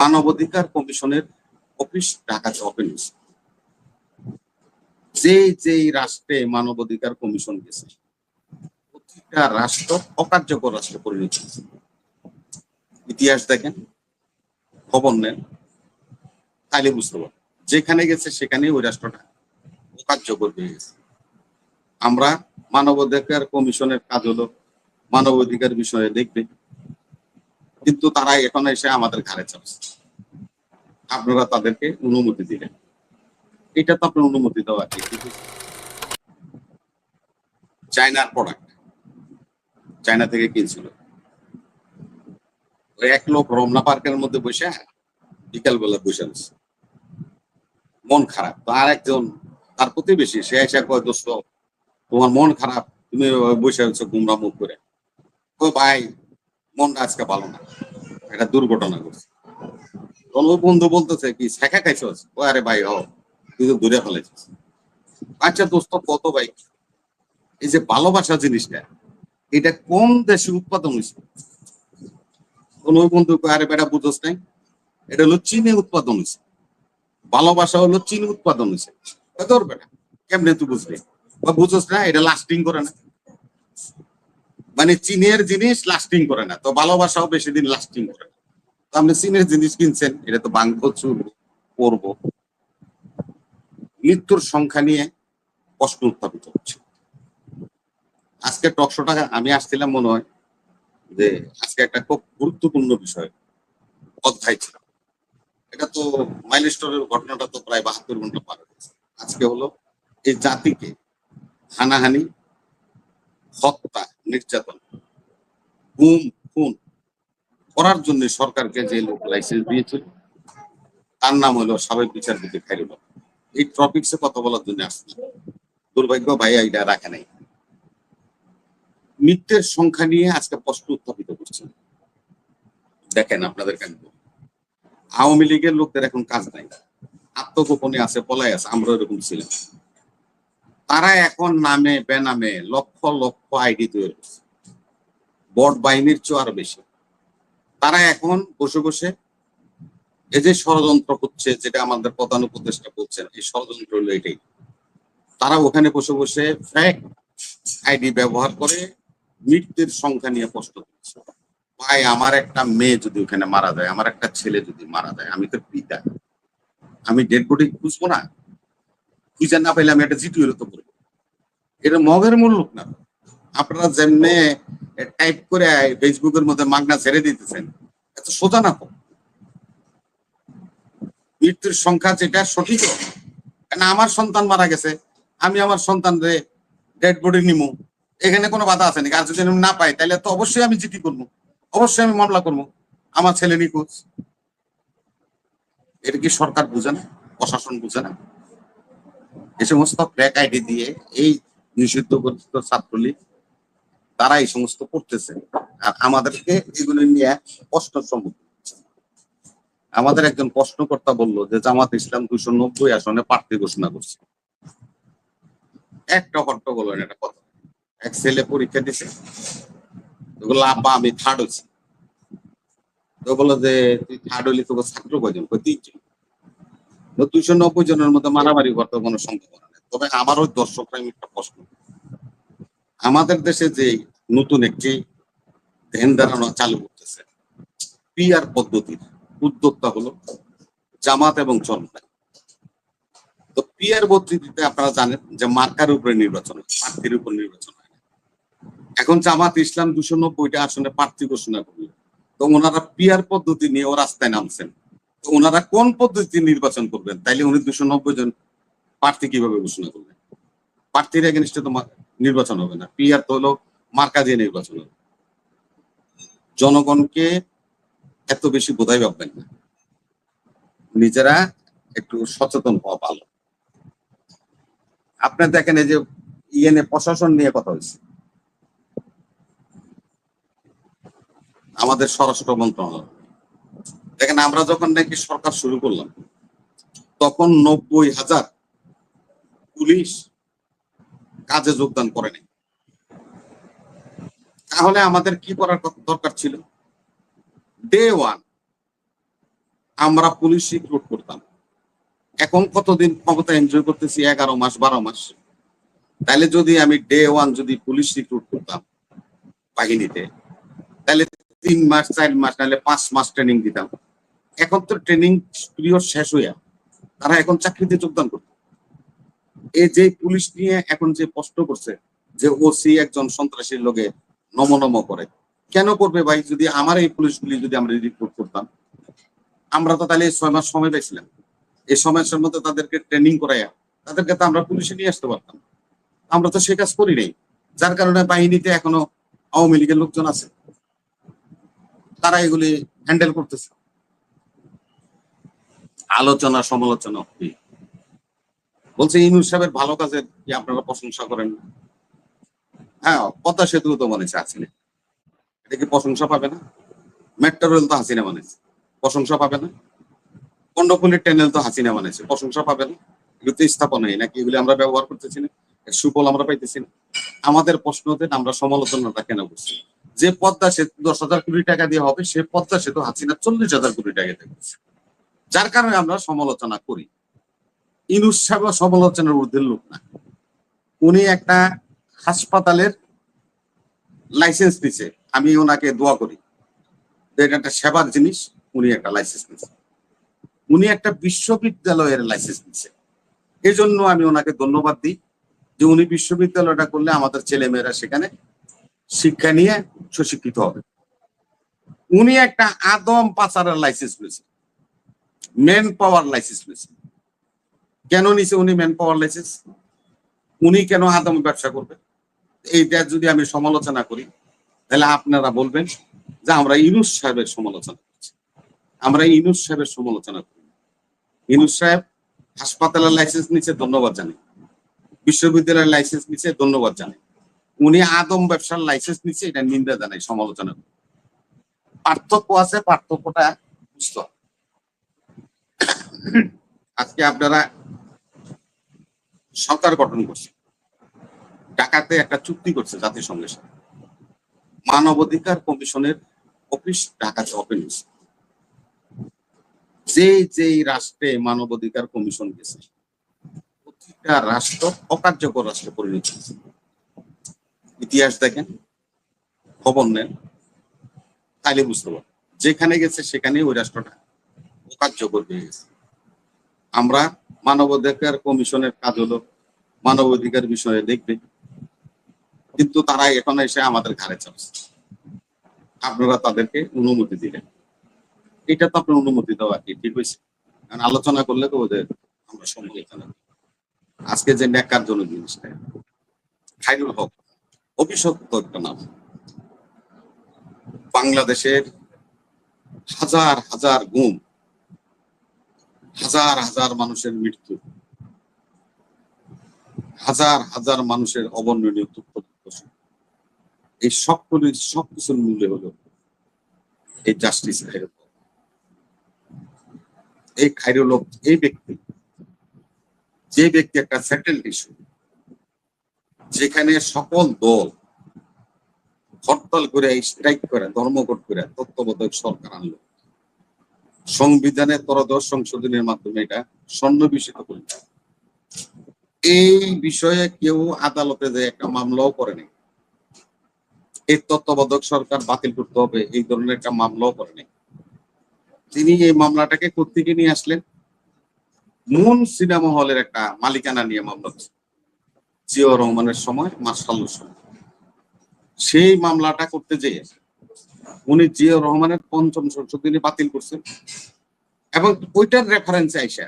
মানবাধিকার কমিশনের অফিস ঢাকাতে ওপেন যে যেই রাষ্ট্রে মানবাধিকার কমিশন গেছে, প্রতিটা রাষ্ট্র অকার্যকর রাষ্ট্রে পরিণত হয়েছে। ইতিহাস দেখেন, খবর নেন তাইলে বুঝতে পারবেন। যেখানে গেছে সেখানে ওই রাষ্ট্রটা অকার্যকর হয়ে গেছে। আমরা মানবাধিকার কমিশনের কাজ হলো মানবাধিকার বিষয়ে দেখবে। কিন্তু তারা এখন এসে আমাদের ঘাড়ে চাপছে। আপনারা তাদেরকে অনুমতি দিলেন। এটা তো আপনার অনুমতি দেওয়া কি চায়নার প্রোডাক্ট চায়না থেকে কিনছিল। এক লোক রমনা পার্কের মধ্যে বসে বিকাল বেলা বসে আছে। মন খারাপ। তো আর একজন, তার প্রতিবেশী, সে এসে কয়, দোস্ত, তোমার মন খারাপ। তুমি বসে আছো গুমরা মুখ করে ভাই মনটা আজকে ভালো না। একটা দুর্ঘটনা ঘটছে। বন্ধু বলতেছে কি, শেখা খাইছস? ও আরে ভাই, হ তুই তো দূরে ফেলেছিস আচ্ছা দোস্ত, কত ভাই? এই যে ভালোবাসা জিনিসটা, এটা কোন দেশে উৎপাদন হয়েছে ওই বন্ধু আরে বেটা, বুঝোস নাই, এটা হলো চীনে উৎপাদন হয়েছে ভালোবাসা হলো চীন উৎপাদন হয়েছে বেটা, কেমনে তুই বুঝলি? বা বুঝোস না, এটা লাস্টিং করে না। মানে চীনের জিনিস লাস্টিং করে না, তো ভালোবাসাও বেশি দিন লাস্টিং করে না। তো আপনি চীনের জিনিস কিনছেন, এটা তো বাংব চুর করব মৃত্যুর সংখ্যা নিয়ে প্রশ্ন উত্থাপিত হচ্ছে। আজকে টকশোটা আমি আসছিলাম মনে হয় যে আজকে একটা খুব গুরুত্বপূর্ণ বিষয় অধ্যায় ছিল। এটা তো মাইলস্টোরের ঘটনাটা তো প্রায় বাহাত্তর ঘণ্টা পার হয়েছে। আজকে হলো এই জাতিকে হানাহানি, হত্যা নির্যাতন। গুম, খুন করার জন্য সরকারকে যে লোক লাইসেন্স দিয়েছিল, তার নাম হলো সাবেক বিচারপতি খাইরুল। এই টপিকসে কথা বলার জন্য আসছে। দুর্ভাগ্য ভাই এটা রাখে নাই। মৃত্যুর সংখ্যা নিয়ে আজকে প্রশ্ন উত্থাপিত করছেন দেখেন আপনাদের কেন আওয়ামী লীগের লোকদের এখন কাজ নাই। আত্মগোপনে আছে, পলায় আছে আমরা এরকম ছিলাম। তারা এখন নামে বেনামে লক্ষ লক্ষ আইডি তৈরি করছে। বট বাহিনীর চেয়ে আরও বেশি। তারা এখন বসে বসে এই যে ষড়যন্ত্র হচ্ছে যেটা আমাদের প্রধান উপদেষ্টা বলছেন, এই ষড়যন্ত্র হলো এটাই। তারা ওখানে বসে বসে ফ্যাক আইডি ব্যবহার করে মৃত্যুর সংখ্যা নিয়ে প্রশ্ন করছে। ভাই, আমার একটা মেয়ে যদি ওখানে মারা যায়, আমার একটা ছেলে যদি মারা যায়, আমি তো পিতা। আমি ডেড বডি খুঁজবো না? খুঁজে না পাইলে আমি একটা জিটু তো করব। এটা মগের মূল্য না। আপনারা যেমনে টাইপ করে ফেসবুকের মধ্যে মাগনা ছেড়ে দিতেছেন, এত সোজা না মৃত্যুর সংখ্যা যেটা সঠিক। কারণ আমার সন্তান মারা গেছে, আমি আমার সন্তান রে ডেড বডি নিমু। এখানে কোনো বাধা আছে নাকি? আর যদি আমি না পাই, তাহলে তো অবশ্যই আমি জিটি করব। অবশ্যই আমি মামলা করব। আমার ছেলে নিখোঁজ। এটা কি সরকার বুঝে না? প্রশাসন বুঝে না? এই সমস্ত ফ্ল্যাক আইডি দিয়ে এই নিষিদ্ধ ঘোষিত ছাত্রলীগ তারা এই সমস্ত করতেছে। আর আমাদেরকে এগুলো নিয়ে প্রশ্ন সম্মুখীন আমাদের একজন প্রশ্নকর্তা বলল যে, জামাত ইসলাম দুশো নব্বই আসনে প্রার্থী ঘোষণা করছে। একটা হট্টগোল হয় একটা কথা। এক ছেলে পরীক্ষা দিছে আব্বা আমি থার্ড হয়েছি। তো বলল যে, তুই থার্ড হইলি, তোকে ছাত্র কয়জন? কই তিনজন। দুইশো নব্বই জনের মধ্যে মারামারি কোনো নেই। তবে আমার ওই দর্শকরা একটা প্রশ্ন আমাদের দেশে যে নতুন একটি ধ্যান চালু করতেছে, পিআর পদ্ধতির উদ্যোক্তা হলো জামাত এবং জনতা। তো পিআর পদ্ধতিতে আপনারা জানেন যে মার্কার উপরে নির্বাচন হয়, প্রার্থীর উপর নির্বাচন হয়। এখন জামাত ইসলাম দুশো নব্বইটা আসনে প্রার্থী ঘোষণা করল। তো ওনারা পিআর পদ্ধতি নিয়ে ও রাস্তায় নামছেন। ওনারা কোন পদ্ধতি নির্বাচন করবেন? তাইলে উনি দুশো নব্বই জন প্রার্থী কীভাবে ঘোষণা করবেন? প্রার্থীর এগেনস্টে তো নির্বাচন হবে না। পিআর তো হলো মার্কা দিয়ে নির্বাচন হবে। জনগণকে এত বেশি বোধাই ভাববেন না। নিজেরা একটু সচেতন হওয়া ভালো। আপনি দেখেন এই যে ইএনএ প্রশাসন নিয়ে কথা হয়েছে। আমাদের স্বরাষ্ট্র মন্ত্রণালয়। দেখেন, আমরা যখন নাকি সরকার শুরু করলাম, তখন নব্বই হাজার পুলিশ কাজে যোগদান করেনি তাহলে আমাদের কি করার দরকার ছিল? ডে ওয়ান আমরা পুলিশ রিক্রুট করতাম। এখন কতদিন ক্ষমতা এনজয় করতেছি? এগারো মাস, বারো মাস। তাহলে যদি আমি ডে ওয়ান যদি পুলিশ রিক্রুট করতাম বাহিনীতে, তাহলে তিন মাস, চার মাস, নাহলে পাঁচ মাস ট্রেনিং দিতাম। এখন তো ট্রেনিং পিরিয়ড শেষ হইয়া তারা এখন চাকরিতে যোগদান করত এই যে পুলিশ নিয়ে এখন যে প্রশ্ন করছে যে ওসি একজন সন্ত্রাসীর লোকে নম নম করে, কেন করবে ভাই? যদি আমার এই পুলিশগুলি যদি আমরা রিক্রুট করতাম, আমরা তো তাহলে ছয় মাস সময় পাইছিলাম। এই সময়ের মধ্যে তাদেরকে ট্রেনিং করাইয়া তাদেরকে তো আমরা পুলিশে নিয়ে আসতে পারতাম। আমরা তো সে কাজ করি নাই। যার কারণে বাহিনীতে এখনও আওয়ামী লীগের লোকজন আছে। তারা এগুলি হ্যান্ডেল করতেছে। আলোচনা সমালোচনা হবে। বলছে ইনুর সাহেবের ভালো কাজের আপনারা প্রশংসা করেন হ্যাঁ পদ্মা সেতু তো বানিয়েছে হাসিনা এটা কি প্রশংসা পাবে না? মেট্রো রেল তো হাসিনা বানিয়েছে প্রশংসা পাবে না? কন্ডকুলের ট্যানেল তো হাসিনা বানিয়েছে প্রশংসা পাবে না? এগুলো তো স্থাপনাই নাকি এগুলি আমরা ব্যবহার করতেছি না? সুফল আমরা পাইতেছি না। আমাদের প্রশ্নতে আমরা সমালোচনাটা কেন করছি? যে পদ্মা সেতু দশ হাজার কোটি টাকা দিয়ে হবে, সে পদ্মা সেতু হাসিনা চল্লিশ হাজার কোটি টাকা দিয়ে করছে। যার কারণে আমরা সমালোচনা করি। ইনুস সাহেব সমালোচনার ঊর্ধ্বের লোক না। উনি একটা হাসপাতালের লাইসেন্স দিছে আমি ওনাকে দোয়া করি। একটা সেবার জিনিস, উনি একটা লাইসেন্স নিছে। উনি একটা বিশ্ববিদ্যালয়ের লাইসেন্স নিছে। এই জন্য আমি ওনাকে ধন্যবাদ দিই যে উনি বিশ্ববিদ্যালয়টা করলে আমাদের ছেলেমেয়েরা সেখানে শিক্ষা নিয়ে সুশিক্ষিত হবে। উনি একটা আদম পাচারের লাইসেন্স নিয়েছে ম্যান পাওয়ার লাইসেন্স নিয়েছে কেন নিছে উনি ম্যান পাওয়ার লাইসেন্স উনি কেন আদম ব্যবসা করবে? এইটা যদি আমি সমালোচনা করি, তাহলে আপনারা বলবেন যে আমরা ইনুস সাহেবের সমালোচনা করছি। আমরা ইনুস সাহেবের সমালোচনা করি। ইনুস সাহেব হাসপাতালের লাইসেন্স নিচে ধন্যবাদ জানাই। বিশ্ববিদ্যালয়ের লাইসেন্স নিচে ধন্যবাদ জানাই। উনি আদম ব্যবসার লাইসেন্স নিচে এটা নিন্দা জানাই, সমালোচনা করি। পার্থক্য আছে, পার্থক্যটা বুঝতে হবে। আজকে আপনারা সরকার গঠন করছে। ঢাকাতে একটা চুক্তি করছে জাতিসংঘের সাথে। মানবাধিকার কমিশনের অফিস ঢাকাতে ওপেন হয়েছে। যে যেই রাষ্ট্রে মানবাধিকার কমিশন গেছে, প্রতিটা রাষ্ট্র অকার্যকর রাষ্ট্রে পরিণত হয়েছে। ইতিহাস দেখেন, খবর নেন তাইলে বুঝতে পারবেন। যেখানে গেছে সেখানে ওই রাষ্ট্রটা অকার্যকর হয়ে গেছে। আমরা মানবাধিকার কমিশনের কাজ হলো মানবাধিকার বিষয়ে দেখবে। কিন্তু তারা এখন এসে আমাদের ঘাড়ে চাপছে। আপনারা তাদেরকে অনুমতি দিলেন। এটা তো আপনার অনুমতি দেওয়া কি? ঠিক হয়েছে। কারণ আলোচনা করলে তো ওদের আমরা সমালোচনা। আজকে যে ন্যাকার জন্য জিনিসটা, খাইরুল হক অভিশপ্ত একটা নাম। বাংলাদেশের হাজার হাজার গুম হাজার হাজার মানুষের মৃত্যু। হাজার হাজার মানুষের অবর্ণনীয় দুঃখ দুর্দশা। এই সবগুলি সবকিছুর মূল্যে হলো এই জাস্টিস এই খাইরুল এই ব্যক্তি, যে ব্যক্তি একটা সেটেলড ইস্যু যেখানে সকল দল হরতাল করে স্ট্রাইক করে, ধর্মঘট করে, তত্ত্বাবধায়ক সরকার আনলো। সংবিধানে ত্রয়োদশ সংশোধনের মাধ্যমে এটা সন্নিবেশিত করল এই বিষয়ে কেউ আদালতে যে একটা মামলাও করেনি এই তত্ত্বাবধায়ক সরকার বাতিল করতে হবে, এই ধরনের একটা মামলাও করেনি তিনি এই মামলাটাকে কোথেকে নিয়ে আসলেন? মুন সিনেমা হলের একটা মালিকানা নিয়ে মামলা জিয়া রহমানের সময় মার্শাল্লোর সময় সেই মামলাটা করতে যেয়ে উনি জিয়া রহমানের পঞ্চম সংসদ তিনি বাতিল করছেন। এবং ওইটার রেফারেন্সে আইসা।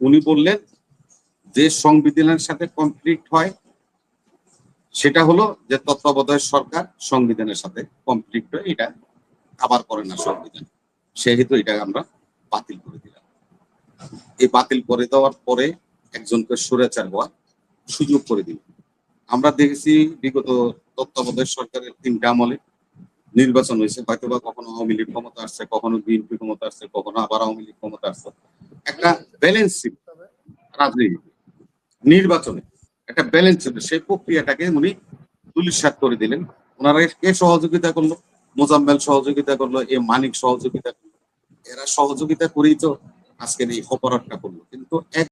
উনি বললেন যে সংবিধানের সাথে কমপ্লিট হয়, সেটা হলো যে তত্ত্বাবধায়ক সরকার সংবিধানের সাথে কমপ্লিট হয়, এটা আবার করে না সংবিধান। সেহেতু এটা আমরা বাতিল করে দিলাম। এই বাতিল করে দেওয়ার পরে একজনকে সুরেচার হওয়ার সুযোগ করে দিল আমরা দেখেছি বিগত তত্ত্বাবধায়ক সরকারের তিনটা আমলে নির্বাচন হয়েছে হয়তো বা কখনো আওয়ামী লীগ ক্ষমতা আসছে, কখনো বিএনপি ক্ষমতা আসছে, কখনো আবার আওয়ামী লীগ ক্ষমতা আসছে। একটা ব্যালেন্স ছিল রাজনীতি নির্বাচনে একটা ব্যালেন্স ছিল সেই প্রক্রিয়াটাকে উনি দুলিশাত করে দিলেন। ওনারা কে সহযোগিতা করল? মোজাম্মেল সহযোগিতা করল, এ মানিক সহযোগিতা করল। এরা সহযোগিতা করেই তো আজকের এই অপরাধটা করল। কিন্তু এক